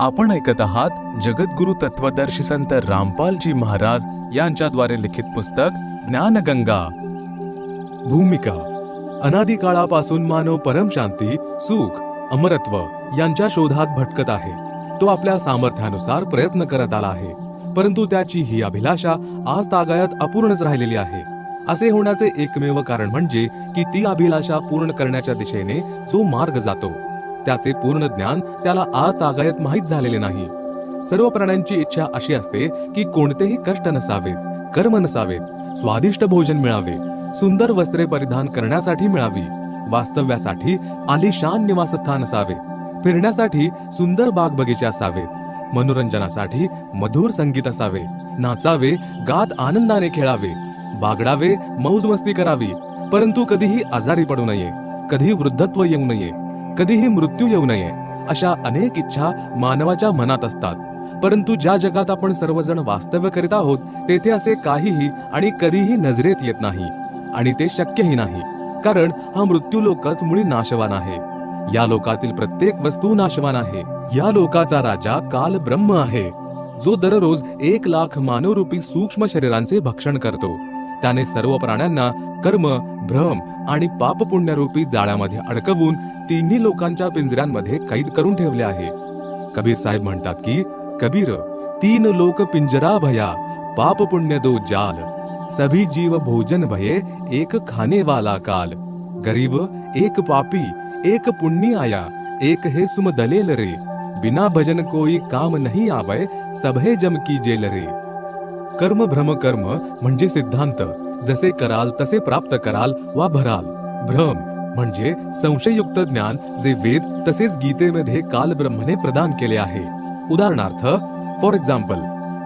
आपण ऐकत आहात जगद्गुरु तत्वदर्शी संत रामपालजी महाराज यांच्याद्वारे लिखित पुस्तक ज्ञानगंगा. भूमिका अनादिकाळापासून मानव परमशांती सुख अमरत्व यांच्या शोधात भटकत आहे. तो आपल्या सामर्थ्यानुसार प्रयत्न करत आला आहे. परंतु त्याची ही अभिलाषा आज तागायत अपूर्णच राहिलेली आहे. असे होण्याचे एकमेव कारण म्हणजे की ती अभिलाषा पूर्ण करण्याच्या दिशेने जो मार्ग जातो. त्याचे पूर्ण ज्ञान त्याला आज तागायत माहीत झालेले नाही. सर्व प्राण्यांची इच्छा अशी असते की कोणतेही कष्ट नसावेत कर्म नसावेत स्वादिष्ट भोजन मिळावे सुंदर वस्त्रे परिधान करण्यासाठी मिळावी वास्तव्यासाठी आलिशान निवासस्थान असावे फिरण्यासाठी सुंदर बाग बगीचे असावेत मनोरंजनासाठी मधुर संगीत असावे नाचावे गात आनंदाने खेळावे बागडावे मौज मस्ती करावी परंतु कधीही आजारी पडू नये कधी वृद्धत्व येऊ नये कधीही मृत्यू येऊ नये अशा अनेक इच्छा मानवाच्या मनात असतात. परंतु ज्या जगात आपण सर्वजण वास्तव्य करीत आहोत तेथे असे काहीही आणि कधीही नजरेत येत नाही आणि ते शक्यही नाही कारण हा मृत्यू लोकच मुळी नाशवान आहे. या लोकातील प्रत्येक वस्तू नाशवान आहे. या लोकाचा राजा काल ब्रह्म आहे जो दररोज एक लाख मानवरूपी सूक्ष्म शरीरांचे भक्षण करतो. त्याने सर्व प्राण्यांना कर्म भ्रम आणि पाप पुण्यरूपी जाळ्यामध्ये अडकवून तिन्ही लोकांच्या पिंजऱ्यांमध्ये कैद करून ठेवले आहे. कबीर साहेब म्हणतात की कबीर तीन लोक पिंजरा भया पाप पुण्य दो जाल सभी जीव भोजन भये एक खाने वाला काल. गरीब एक पापी एक पुण्य आया एक हे सुम दलेल रे. बिना भजन कोई काम नहीं आवय सभे जम की जेल रे. कर्म भ्रम कर्म म्हणजे सिद्धांत. जसे कराल तसे प्राप्त कराल वा भराल. भ्रम. म्हणजे संशययुक्त ज्ञान जे वेद तसेच गीतेमध्ये काल ब्रह्मने प्रदान केले आहे. उदाहरणार्थ फॉर एक्झाम्पल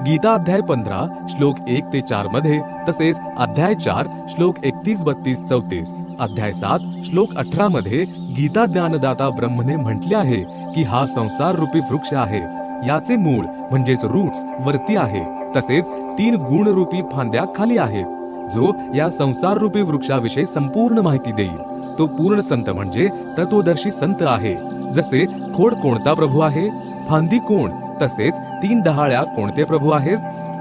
गीता अध्याय पंधरा श्लोक एक ते चारमध्ये तसेच अध्याय चार श्लोक एकतीस बत्तीस चौतीस अध्याय सात श्लोक अठरा मध्ये गीता ज्ञानदाता ब्रह्मने म्हटले आहे की हा संसार रूपी वृक्ष आहे. याचे मूळ म्हणजेच रूट्स वरती आहे. तसेच तीन गुण रूपी फांद्या खाली आहेत जो या संसार रूपी वृक्षाविषयी संपूर्ण माहिती देईल. तो पूर्ण संत म्हणजे तत्वदर्शी संत आहे. जसे खोड कोणता प्रभू आहे फांदी कोण तसेच तीन डहाळ्या कोणते प्रभू आहेत?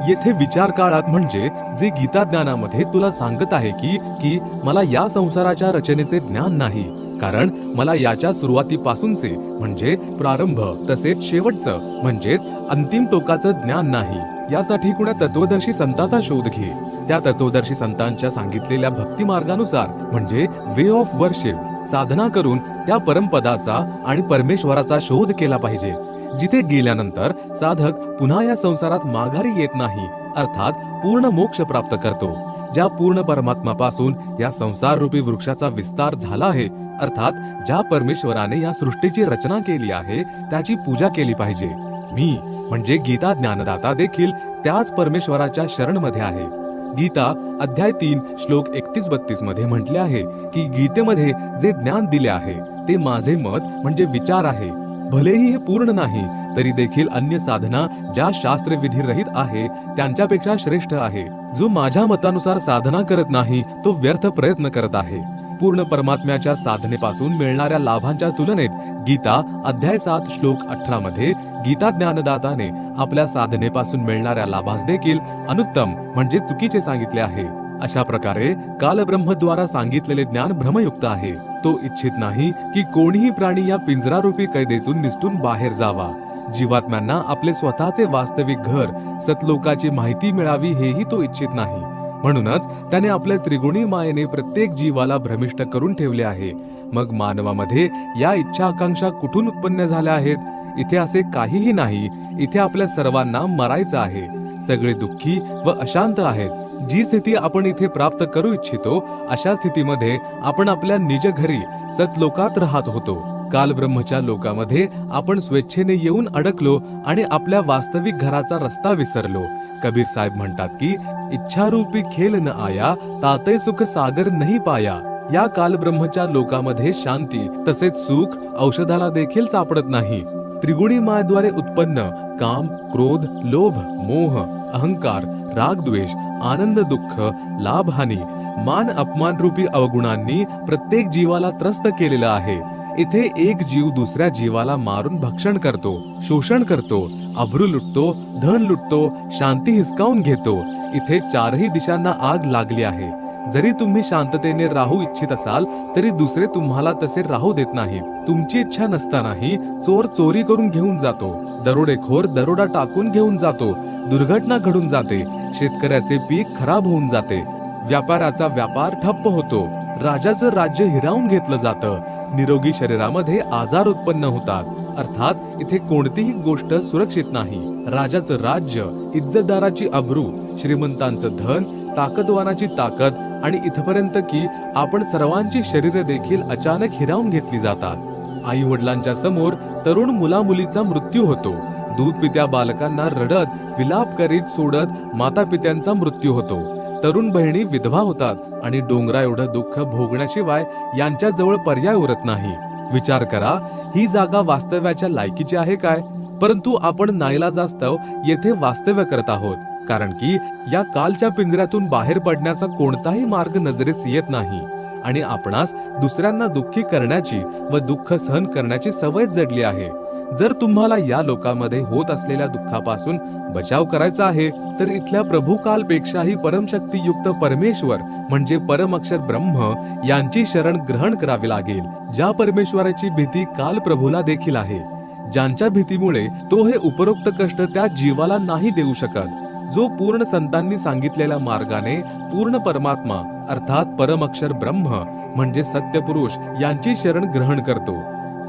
येथे विचार काळात म्हणजे जे गीता ज्ञानामध्ये तुला सांगत आहे की की मला या संसाराच्या रचनेचे ज्ञान नाही कारण मला याच्या सुरुवातीपासूनचे म्हणजे प्रारंभ तसेच शेवटचं म्हणजेच अंतिम टोकाचं ज्ञान नाही. यासाठी कुणा तत्वदर्शी संताचा शोध घे. त्या तत्वदर्शी संतांच्या सांगितलेल्या भक्तिमार्गानुसार म्हणजे वे ऑफ वर्शिप साधना करून त्या परमपदाचा आणि परमेश्वराचा शोध केला पाहिजे जिथे गेल्यानंतर साधक पुन्हा या संसारात माघारी येत नाही अर्थात पूर्ण मोक्ष प्राप्त करतो. ज्या पूर्ण परमात्मापासून या संसार रूपी वृक्षाचा विस्तार झाला आहे अर्थात ज्या परमेश्वराने या सृष्टीची रचना केली आहे त्याची पूजा केली पाहिजे. मी म्हणजे गीता ज्ञानदाता देखील त्याच परमेश्वराच्या शरणमध्ये आहे. गीता अध्याय तीन श्लोक एकतीस बत्तीसमध्ये म्हटले आहे की गीतेमध्ये जे ज्ञान दिले आहे ते माझे मत म्हणजे विचार आहे. भलेही हे पूर्ण नाही तरी देखील अन्य साधना ज्या शास्त्र रहित आहे त्यांच्यापेक्षा श्रेष्ठ आहे. जो माझ्या मतानुसार साधना करत नाही तो व्यर्थ प्रयत्न करत आहे. पूर्ण परमात्म्याच्या साधनेपासून मिळणाऱ्या लाभांच्या तुलनेत गीता अध्याय सात श्लोक अठरा मध्ये गीता ज्ञानदाताने आपल्या साधनेपासून मिळणाऱ्या लाभास देखील अनुत्तम म्हणजे चुकीचे सांगितले आहे. अशा प्रकारे कालब्रह्मद्वारा सांगितलेले ज्ञान भ्रमयुक्त आहे. तो इच्छित नाही की कोणीही प्राणी या पिंजरारूपी कैदेतून निसटून बाहेर जावा. जीवात्म्यांना आपले स्वतःचे वास्तविक घर सतलोकाची माहिती मिळावी हेही तो इच्छित नाही. म्हणूनच त्याने आपल्या त्रिगुणी मायेने प्रत्येक जीवाला भ्रमिष्ट करून ठेवले आहे. मग मानवामध्ये या इच्छा आकांक्षा कुठून उत्पन्न झाल्या आहेत? इथे असे काहीही नाही. इथे आपल्या सर्वांना मरायचं आहे. सगळे दुःखी व अशांत आहेत. जी स्थिती आपण इथे प्राप्त करू इच्छितो अशा स्थितीमध्ये आपण आपल्या निज घरी सतलोकात राहत होतो. काल ब्रह्मच्या लोकामध्ये आपण स्वेच्छेने येऊन अडकलो आणि आपल्या वास्तविक घराचा रस्ता विसरलो. कबीर साहेब म्हणतात की इच्छारूपी खेल न आया ताते सुख सागर नाही पाया. या कालब्रह्मच्या लोकामध्ये शांती तसेच सुख औषधाला देखील सापडत नाही. त्रिगुणी मायाद्वारे उत्पन्न काम क्रोध लोभ मोह अहंकार राग द्वेष आनंद दुःख लाभहानी मान अपमान रूपी अवगुणांनी प्रत्येक जीवाला त्रस्त केलेलं आहे. इथे एक जीव दुसऱ्या जीवाला मारून भक्षण करतो शोषण करतो अभ्रू लुटतो धन लुटतो शांती हिसकावून घेतो. इथे चारही दिशांना आग लागली आहे. जरी तुम्ही शांततेने राहू इच्छित असाल तरी दुसरे तुम्हाला तसे राहू देत नाहीत तुमची इच्छा नसतानाही चोर चोरी करून घेऊन जातो. दरोडेखोर दरोडा टाकून घेऊन जातो. दुर्घटना घडून जाते. शेतकऱ्याचे पीक खराब होऊन जाते. व्यापाराचा व्यापार ठप्प होतो. राजाचं राज्य हिरावून घेतलं जातं. निरोगी शरीरामध्ये आजार उत्पन्न होतात. अर्थात इथे कोणतीही गोष्ट सुरक्षित नाही. राजाचं राज्य इज्जतदाराची अब्रू श्रीमंतांचं धन ताकदवानाची ताकद आणि इथपर्यंत की आपण सर्वांची शरीर देखील अचानक हिरावून घेतली जातात. आई वडिलांच्या समोर तरुण मुला मुलीचा मृत्यू होतो. दूध पित्या बालकांना रडत विलाप करीत सोडत माता पित्यांचा मृत्यू होतो. तरुण बहिणी विधवा होतात आणि डोंगरा एवढं दुःख भोगण्याशिवाय यांच्या जवळ पर्याय उरत नाही. विचार करा ही जागा वास्तव्याच्या लायकीची आहे काय? परंतु आपण नाईलाजास्तव येथे वास्तव्य करत आहोत. कारण की या कालच्या पिंजऱ्यातून बाहेर पडण्याचा कोणताही मार्ग नजरेस येत नाही. आणि आपणास दुसऱ्यांना दुःखी करण्याची व दुःख सहन करण्याची सवय जडली आहे. जर तुम्हाला या लोकांमध्ये होत असलेल्या दुःखापासून बचाव करायचा आहे तर इथल्या प्रभू कालपेक्षाही परमशक्तीयुक्त परमेश्वर म्हणजे परम अक्षर ब्रह्म यांची शरण ग्रहण करावी लागेल ज्या परमेश्वराची भीती काल प्रभूला देखील आहे. ज्यांच्या भीतीमुळे तो हे उपरोक्त कष्ट त्या जीवाला नाही देऊ शकत. जो पूर्ण संतांनी सांगितलेल्या मार्गाने पूर्ण परमात्मा अर्थात परमक्षर ब्रह्म म्हणजे सत्यपुरुष यांची शरण ग्रहण करतो.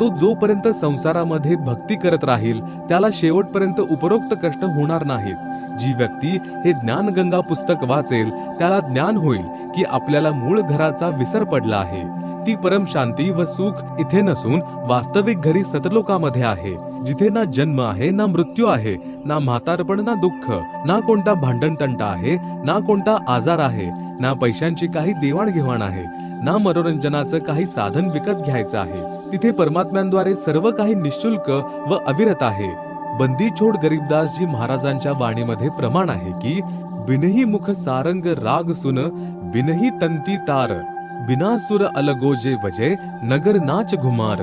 तो जोपर्यंत संसारामध्ये भक्ती करत राहील त्याला शेवटपर्यंत उपरोक्त कष्ट होणार नाहीत. जी व्यक्ती हे ज्ञानगंगा पुस्तक वाचेल त्याला ज्ञान होईल की आपल्याला मूळ घराचा विसर पडला आहे. ती परम शांती व सुख इथे नसून वास्तविक घरी सतलोकामध्ये आहे. जिथे ना जन्म आहे ना मृत्यू आहे ना म्हातारपण ना दुःख ना कोणता भांडणतंट आहे ना कोणता आजार आहे ना पैशांची काही देवाणघेवाण आहे ना मनोरंजनाचं काही साधन विकत घ्यायचं आहे तिथे परमात्म्यांद्वारे सर्व काही निशुल्क व अविरत आहे. बंदी छोड गरीबदासजी महाराजांच्या वाणीमध्ये प्रमाण आहे की बिनही मुख सारंग राग सुन बिनही तंती तार बिना सुर अलगोजे वजे नगर नाच घुमार.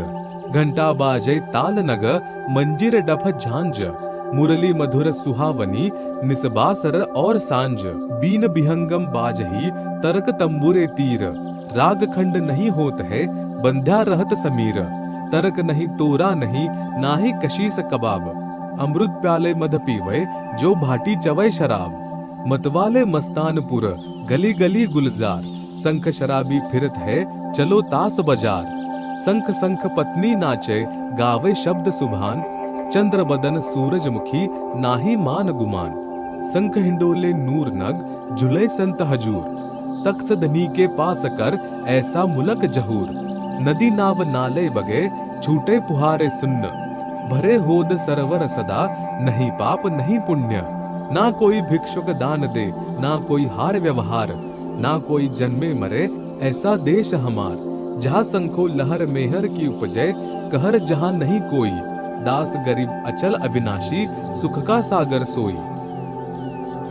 घंटा बाजे ताल नग मंजिर डफ झांझ मुरली मधुर सुहावनी निसबासर और साँझ बीन बिहंगम बाजही तरक तंबुरे तीर राग खंड नहीं होत है बंध्या रहत समीर तरक नहीं तोरा नहीं ना ही कशीस कबाब अमृत प्याले मध पीवे जो भाटी चवय शराब मतवाले मस्तानपुर गली गली गुलजार संख शराबी फिरत है चलो तास बाज़ार संख संख पत्नी नाचे, गावे शब्द सुभान। चंद्र बदन सूरज सूरजमुखी, नाही मान गुमान। संख हिंडोले नूर नग, झुले संत हजूर। तख्त धनी के पास कर, ऐसा मुलक जहूर। नदी नाव नाले बगे, छूटे पुहारे सुन्न। भरे होद सरवर सदा, नहीं पाप, नहीं पुण्य। ना कोई भिक्षुक दान दे, ना कोई हार व्यवहार। ना कोई जन्मे मरे, ऐसा देश हमार। जहाँ संखो लहर मेहर की उपजय कहर जहाँ नहीं कोई। दास गरीब अचल अविनाशी सुख का सागर सोई।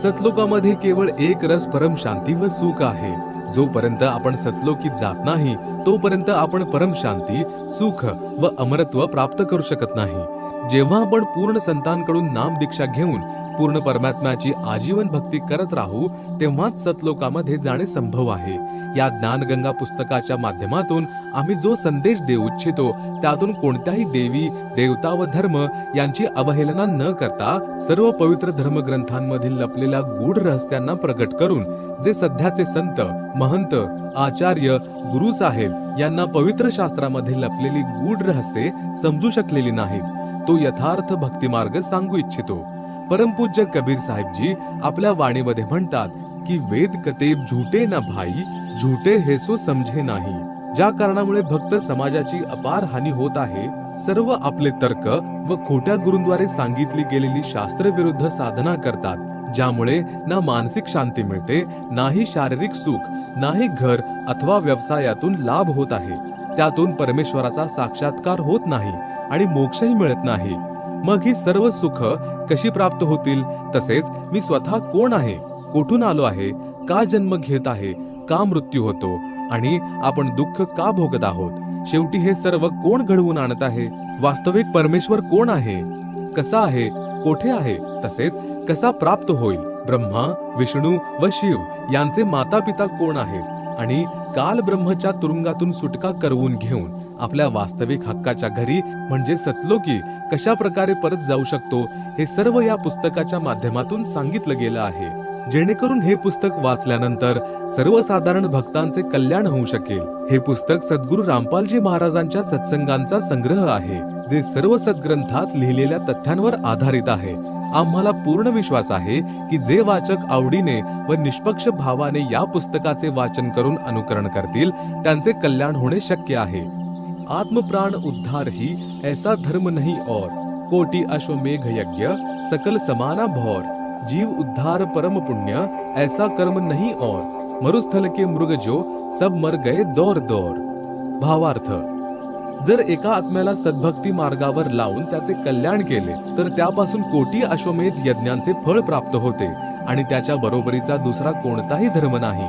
सतलोकामध्ये केवळ एक रस परम शांती व सुख आहे। जोपर्यंत आपण सतलोकीत जात नाही तोपर्यंत आपण परम शांती सुख व अमरत्व प्राप्त करू शकत नाही। जेव्हा आपण पूर्ण संतांकडून नाम दीक्षा घेऊन पूर्ण परमात्म्याची आजीवन भक्ती करत राहू तेव्हाच सतलोकामध्ये जाणे संभव आहे। या ज्ञानगंगा पुस्तकाच्या माध्यमातून आम्ही जो संदेश देऊ इच्छितो त्यातून कोणत्याही देवी देवता व धर्म यांची अवहेलना न करता सर्व पवित्र धर्मग्रंथांमधील लपलेल्या गूढ रहस्यांना प्रकट करून जे सध्याचे संत महंत आचार्य गुरु साहेब यांना पवित्र शास्त्रामध्ये लपलेली गूढ रहस्ये समजू शकलेली नाहीत तो यथार्थ भक्तिमार्ग सांगू इच्छितो. परमपूज्य कबीर साहेबजी आपल्या वाणीमध्ये म्हणतात की वेद कतेब झुटे ना भाई झुटे हे सो समझे नाही. ज्या कारणामुळे भक्त समाजाची अपार हानी होत आहे सर्व आपले तर्क व खोट्या गुरुंद्वारे सांगितली गेलेली शास्त्र विरुद्ध साधना करतात ज्यामुळे ना मानसिक शांती मिळते नाही शारीरिक सुख नाही घर अथवा व्यवसायातून लाभ होत आहे. त्यातून परमेश्वराचा साक्षात्कार होत नाही आणि मोक्षही मिळत नाही. मग ही सर्व सुख कशी प्राप्त होतील? तसेच मी स्वतः कोण आहे? कुठून आलो आहे? का जन्म घेत आहे? का मृत्यू होतो? आणि आपण दुःख का भोगत आहोत? शेवटी हे सर्व कोण घडवून आणत आहे? वास्तविक परमेश्वर कोण आहे? कसा आहे? कोठे आहे? तसेच कसा प्राप्त होईल? ब्रह्मा विष्णू व शिव यांचे माता पिता कोण आहेत? आणि काल ब्रह्मच्या तुरुंगातून सुटका करवून घेऊन आपल्या वास्तविक हक्काच्या घरी म्हणजे सतलोकी कशा प्रकारे परत जाऊ शकतो हे सर्व या पुस्तकाच्या माध्यमातून सांगितलं गेलं आहे. जेणेकरून हे पुस्तक वाचल्यानंतर सर्वसाधारण भक्तांचे कल्याण होऊ शकेल. हे पुस्तक सद्गुरू रामपालजी महाराजांच्या सत्संगांचा संग्रह आहे जे सर्व सद्ग्रंथात लिहिलेल्या तथ्यांवर आधारित आहे. आम्हाला पूर्ण विश्वास आहे की जे वाचक आवडीने व निष्पक्ष भावाने या पुस्तकाचे वाचन करून अनुकरण करतील त्यांचे कल्याण होणे शक्य आहे. आत्मप्राण उद्धार ही ऐसा धर्म नहीं और कोटी अश्वमेघ यज्ञ सकल समाना भौर. जीव उद्धार परम पुण्य ऐसा कर्म नहीं और। मरुस्थल के मृग जो सब मर गए दौर दौर। भावार्थ जर एका आत्म्याला सद्भक्ती मार्गावर लावून त्याचे कल्याण केले तर त्यापासून कोटी अश्वमेध यज्ञांचे फळ प्राप्त होते आणि त्याच्या बरोबरीचा दुसरा कोणताही धर्म नाही।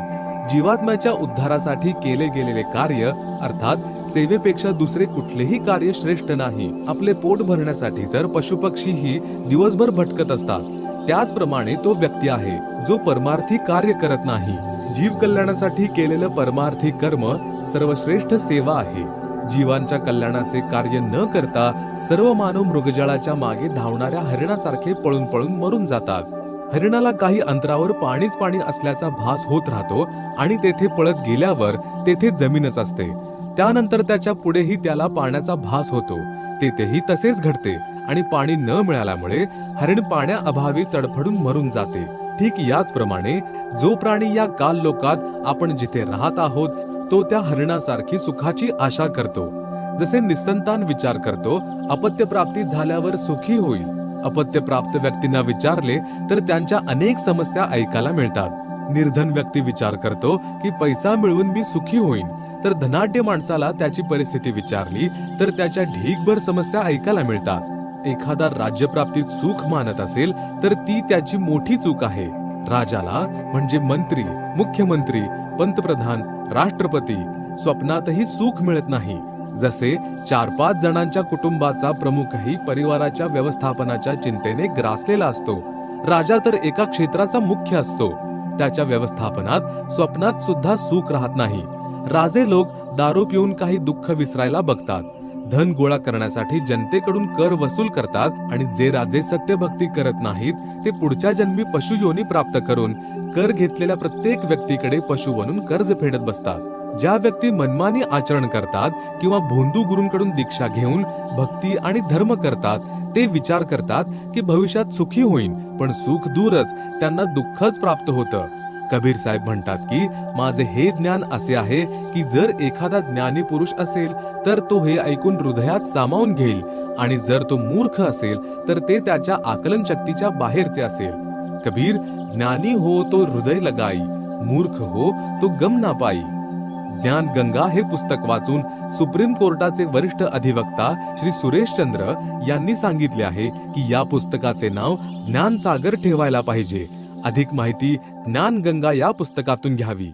जीवात्म्याच्या उद्धारासाठी केले गेलेले कार्य अर्थात सेवेपेक्षा दुसरे कुठलेही कार्य श्रेष्ठ नाही। आपले पोट भरण्यासाठी तर पशुपक्षीही दिवसभर भटकत असतात। त्याचप्रमाणे तो व्यक्ती आहे जो परमार्थी कार्य करत नाही. जीव कल्याणासाठी केलेलं परमार्थी कर्म सर्वश्रेष्ठ सेवा आहे. जीवांच्या कल्याणाचे कार्य न करता सर्व मानव मृगजळाच्या मागे धावणाऱ्या हरिणासारखे पळून पळून मरून जातात. हरिणाला काही अंतरावर पाणीच पाणी असल्याचा भास होत राहतो आणि तेथे पळत गेल्यावर तेथे जमीनच असते. त्यानंतर त्याच्या पुढेही त्याला पाण्याचा भास होतो. तेथेही तसेच घडते. आणि पाणी न मिळाल्यामुळे हरिण पाण्याअभावी तडफडून मरून जाते. ठीक याचप्रमाणे जो प्राणी या काल लोकात आपण जिथे राहत आहोत तो त्या हरिणासारखी सुखाची आशा करतो. जसे निसंतान विचार करतो अपत्य प्राप्ती झाल्यावर सुखी होईल. अपत्य प्राप्त व्यक्तींना विचारले तर त्यांच्या अनेक समस्या ऐकायला मिळतात. निर्धन व्यक्ती विचार करतो की पैसा मिळवून मी सुखी होईन. तर धनाढ्य माणसाला त्याची परिस्थिती विचारली तर त्याच्या ढीकभर समस्या ऐकायला मिळतात. एखादा राज्यप्राप्तीत सुख मानत असेल तर ती त्याची मोठी चूक आहे. राजाला म्हणजे मंत्री मुख्यमंत्री पंतप्रधान राष्ट्रपती स्वप्नातही सुख मिळत नाही. जसे चार पाच जणांच्या कुटुंबाचा प्रमुखही परिवाराच्या व्यवस्थापनाच्या चिंतेने ग्रासलेला असतो. राजा तर एका क्षेत्राचा मुख्य असतो. त्याच्या व्यवस्थापनात स्वप्नात सुद्धा सुख राहत नाही. राजे लोक दारू पिऊन काही दुःख विसरायला बघतात. धन गोळा करण्यासाठी जनतेकडून कर वसूल करतात आणि जे राजे सत्यभक्ती करत नाहीत ते पुढच्या जन्मी पशुयोनी प्राप्त करून कर घेतलेल्या प्रत्येक व्यक्तीकडे पशु बनून कर्ज फेडत बसतात. ज्या व्यक्ती मनमानी आचरण करतात किंवा भोंदू गुरूंकडून दीक्षा घेऊन भक्ती आणि धर्म करतात ते विचार करतात की भविष्यात सुखी होईन पण सुख दूरच त्यांना दुःखच प्राप्त होतं. कबीर साहेब म्हणतात की माझे हे ज्ञान असे आहे की जर एखादा ज्ञानी पुरुष असेल तर तो हे ऐकून हृदयात सामावून घेईल. आणि जर तो मूर्ख असेल तर ते त्याच्या आकलन शक्तीच्या बाहेरचे असेल. कबीर ज्ञानी हो तो हृदय लगाई मूर्ख हो तो गम ना पाई. ज्ञान गंगा हे पुस्तक वाचून सुप्रीम कोर्टाचे वरिष्ठ अधिवक्ता श्री सुरेश चंद्र यांनी सांगितले आहे की या पुस्तकाचे नाव ज्ञानसागर ठेवायला पाहिजे. अधिक माहिती ज्ञानगंगा या पुस्तकातून घ्यावी.